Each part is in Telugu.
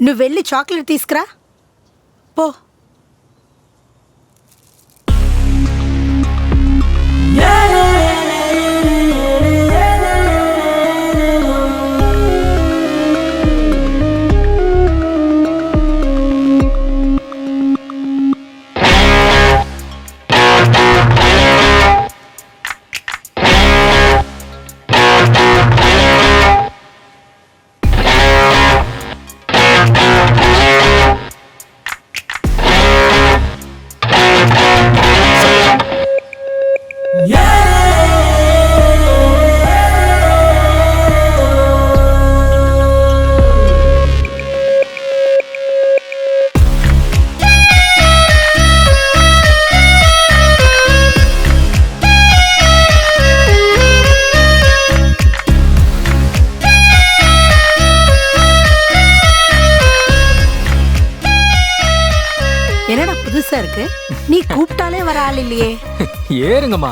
నువ్వు వెళ్ళి చాక్లెట్ తీసుకురా పో Yeah! புதுசா இருக்கு. நீ கூப்பிட்டாலே வர ஆள் இல்லையே. ஏறுங்கம்மா.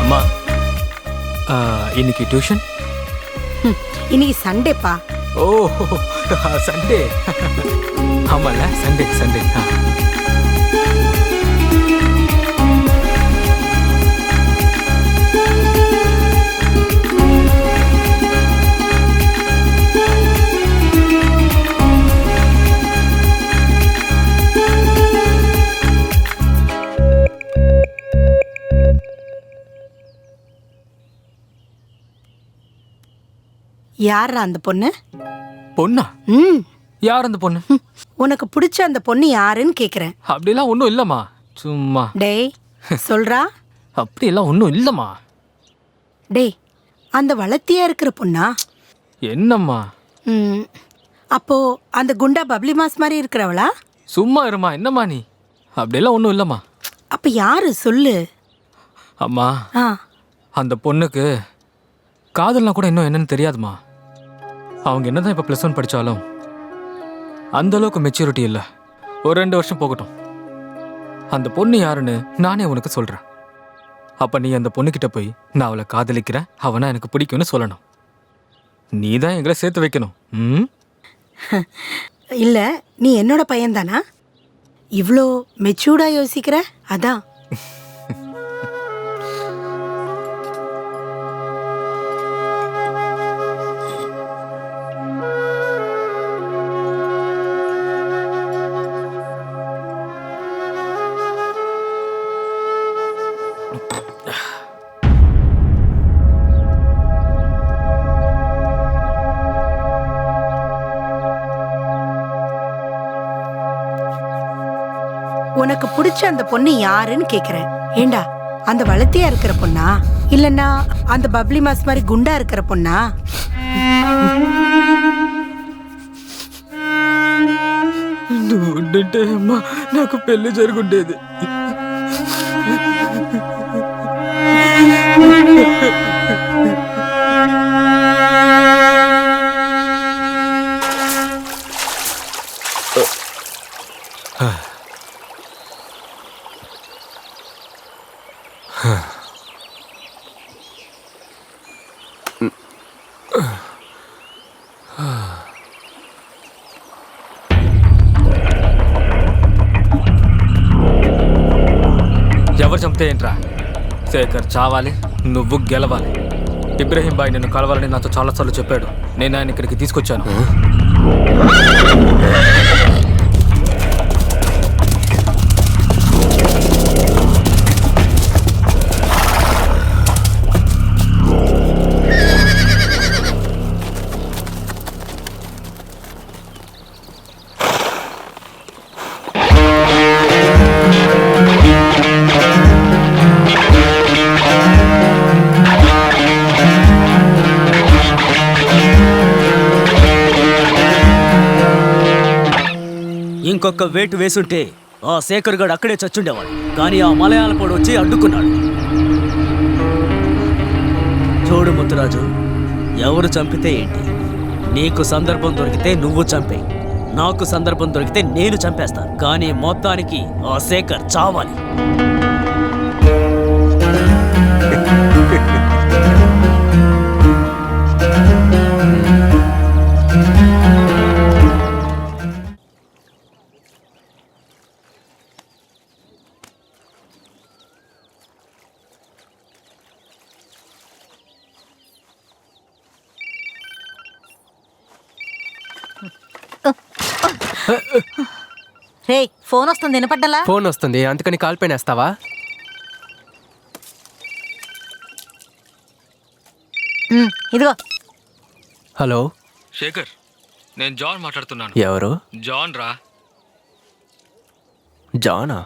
அம்மா இன்னைக்கு டியூஷன்? இன்னைக்கு சண்டேப்பா. ஓ சண்டே. ஆமால சண்டே சண்டே. யாரா அந்த பொண்ணு? பொண்ணா? ம். யார் அந்த பொண்ணு? உனக்கு பிடிச்ச அந்த பொண்ணு யாருன்னு கேக்குறேன். அப்படிலாம் ஒன்றும் இல்லைம்மா. சும்மா. டேய் சொல்றா. அப்படியெல்லாம் ஒன்றும் இல்லைம்மா. டேய் அந்த வளர்த்தியா இருக்கிற பொண்ணா? என்னம்மா? ம். அப்போ அந்த குண்டா பப்ளி மாஸ் மாதிரி இருக்கிறவளா? சும்மா இருமா என்னம்மா நீ? அப்படியெல்லாம் ஒன்றும் இல்லைம்மா. அப்ப யாரு? சொல்லு. அம்மா ஆ. அந்த பொண்ணுக்கு காதல்னா கூட இன்னும் என்னன்னு தெரியாதுமா அவங்க என்னதான் இப்போ ப்ளஸ் ஒன் படித்தாலும் அந்த அளவுக்கு மெச்சூரிட்டி இல்லை. ஒரு ரெண்டு வருஷம் போகட்டும். அந்த பொண்ணு யாருன்னு நானே உனக்கு சொல்கிறேன் அப்போ நீ அந்த பொண்ணுக்கிட்ட போய் நான் அவளை காதலிக்கிறேன். அவனா எனக்கு பிடிக்கும்னு சொல்லணும். நீ தான் எங்களை சேர்த்து வைக்கணும். ம்? இல்ல நீ என்னோட பையன்தானா? இவ்வளோ மெச்சூர்டா யோசிக்கிற? அதான். உனக்கு பிடிச்ச அந்த பொண்ணு யாருன்னு கேக்குறேன் ஏண்டா அந்த வளர்த்தியா இருக்கிற பொண்ணா இல்லனா அந்த பப்ளி மாஸ் மாதிரி குண்டா இருக்கிற பொண்ணா ఉంటే అమ్మా నాకు పెళ్లి జరుగుండేది ఎవరు చంపితే ఏంట్రా? శేఖర్ చావాలి నువ్వు గెలవాలి. ఇబ్రహీం బాయ్ నిన్ను కలవాలని నాతో చాలాసార్లు చెప్పాడు. నేను ఆయన ఇక్కడికి తీసుకొచ్చాను. ఇంకొక వేటు వేసుంటే ఆ శేఖర్ గడు అక్కడే చచ్చుండేవాడు. కానీ ఆ మలయాళపోడు వచ్చి అడ్డుకున్నాడు. చూడు ముత్తురాజు ఎవరు చంపితే ఏంటి? నీకు సందర్భం దొరికితే నువ్వు చంపే నాకు సందర్భం దొరికితే నేను చంపేస్తాను. కానీ మొత్తానికి ఆ శేఖర్ చావాలి. రే ఫోన్ వస్తుంది వినపడ్డలా? ఫోన్ వస్తుంది అందుకని కాల్ పైన వేస్తావా? ఉమ్, ఇదిగో. హలో? శేఖర్ నేను జాన్ మాట్లాడుతున్నాను. ఎవరు? జాన్ రా. జానా?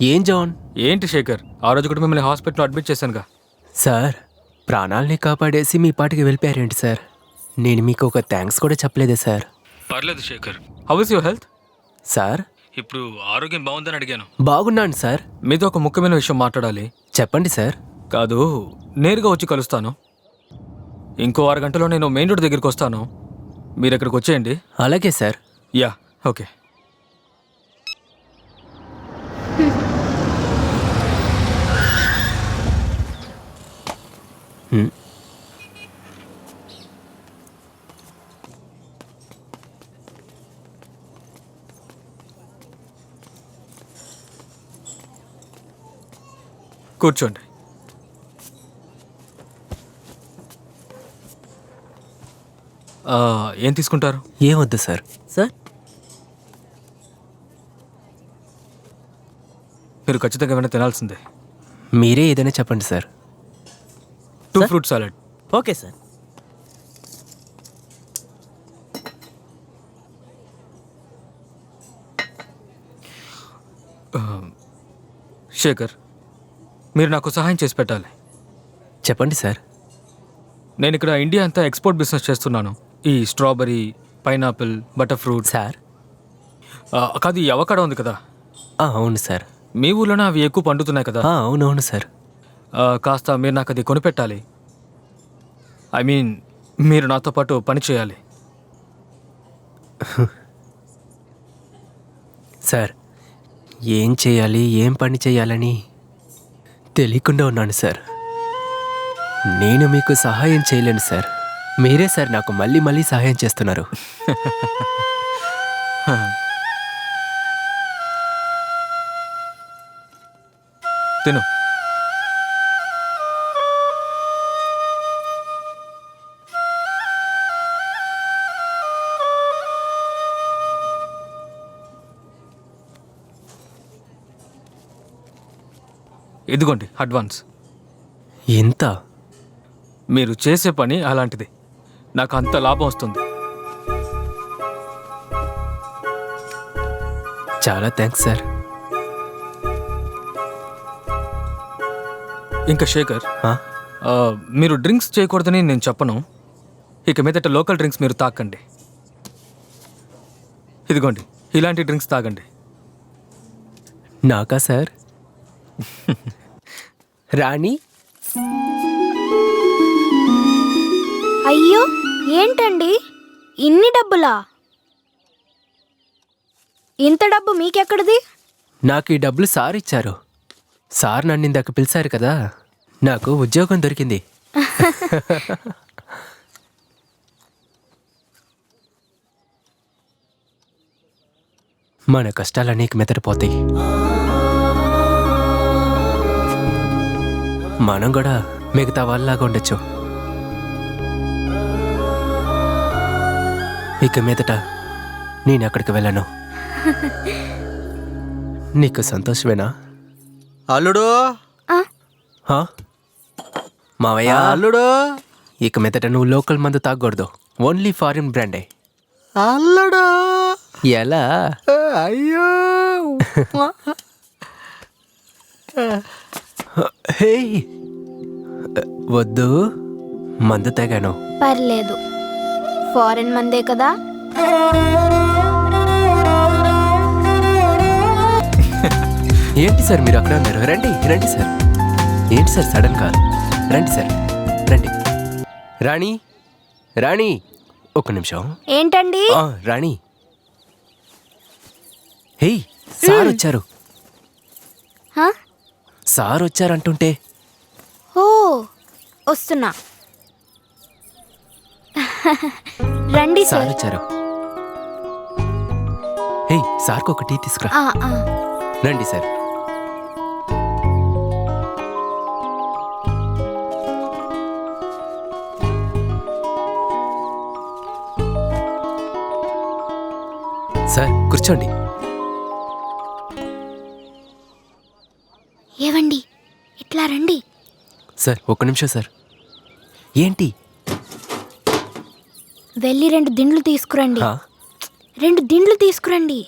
ఏం జాన్? ఏంటి శేఖర్ ఆ రోజు కూడా మిమ్మల్ని హాస్పిటల్లో అడ్మిట్ చేశానుగా. సార్ ప్రాణాల్ని కాపాడేసి మీ పాటికి వెళ్ళిపోయారేంటి సార్? నేను మీకు ఒక థ్యాంక్స్ కూడా చెప్పలేదే సార్. పర్లేదు Shekhar how is your health sir ఇప్పుడు ఆరోగ్యం బాగుందని అడిగాను. బాగున్నాను సార్ మీతో ఒక ముఖ్యమైన విషయం మాట్లాడాలి. చెప్పండి సార్ కాదు నేరుగా వచ్చి కలుస్తాను. ఇంకో ఆరు గంటలో నేను మెయిన్ రోడ్ దగ్గరికి వస్తాను. మీరు ఇక్కడికి వచ్చేయండి. అలాగే సార్ యా ఓకే. కూర్చోండి. ఏం తీసుకుంటారు? ఏమొద్దు సార్. సార్? మీరు ఖచ్చితంగా ఏమైనా తినాల్సిందే. మీరే ఏదైనా చెప్పండి sir. Two Sir? Fruit salad. Okay sir. Shekhar మీరు నాకు సహాయం చేసి పెట్టాలి. చెప్పండి సార్. నేను ఇక్కడ ఇండియా అంతా ఎక్స్పోర్ట్ బిజినెస్ చేస్తున్నాను. ఈ strawberry pineapple butter fruit sir కాదు ఈ అవకాడో ఉంది కదా? ఆ, అవును సార్. మీ ఊర్లోనే అవి ఎక్కువ పండుతున్నాయి కదా? ఆ, అవునవును సార్. ఆ, కాస్త మీరు నాకు అది కొనిపెట్టాలి. ఐ మీన్ మీరు నాతో పాటు పని చేయాలి. సార్ ఏం చేయాలి ఏం పని చేయాలని తెలియకుండా ఉన్నాను సార్. నేను మీకు సహాయం చేయలేను సార్. మీరే సార్ నాకు మళ్ళీ మళ్ళీ సహాయం చేస్తున్నారు. తిను. ఇదిగోండి అడ్వాన్స్. ఎంత? మీరు చేసే పని అలాంటిది. నాకు అంత లాభం వస్తుంది. చాలా థ్యాంక్స్ సార్. ఇంకా శేఖర్ ఆ? మీరు డ్రింక్స్ చేయకూడదని నేను చెప్పను. ఇక మీదట లోకల్ డ్రింక్స్ మీరు తాకండి. ఇదిగోండి ఇలాంటి డ్రింక్స్ తాగండి. నాకా సార్? రాణి? అయ్యో ఏంటండి? ఇన్ని డబ్బులా? ఇంత డబ్బు మీకెక్కడిది? నాకు ఈ డబ్బులు సార్ ఇచ్చారు. సార్ నన్ను ఇందాక పిలిచారు కదా నాకు ఉద్యోగం దొరికింది. మన కష్టాలు అనేక మెదడిపోతాయి మనం కూడా మిగతా వాళ్ళలాగా ఉండొచ్చు. ఇక మీదట నేను ఎక్కడికి వెళ్ళను. నీకు సంతోషమేనా? అల్లుడు? హా? మావయ్య? అల్లుడు? ఇక మీదట నువ్వు లోకల్ మందు తాగకూడదు. ఓన్లీ ఫారిన్ బ్రాండే అల్లుడు? ఎలా? అయ్యో హే! వద్దు. మందు తాగాను. పర్లేదు. ఫారెన్ మందే కదా. ఏంటి సార్ మీరు అక్కడ ఉన్నారు? రండి రండి సార్. ఏంటి సార్ సడన్ కాల్? రండి సార్ రండి. రాణి రాణి ఒక్క నిమిషం. ఏంటండి? ఆ, రాణి. హే సార్ వచ్చారు. హా? సార్ వచ్చారంటుంటే. ఓ వస్తున్నా. రండి సార్. సార్ వచ్చారు. హే సార్కి ఒక టీ తీసుకురా. ఆ, ఆ. రండి సార్. సార్ కూర్చోండి. ఏవండి? ఇట్లా రండి. సార్ ఒక్క నిమిషం సార్. ఏంటి? వెళ్ళి రెండు దిండ్లు తీసుకురండి? రెండు దిండ్లు తీసుకురండి.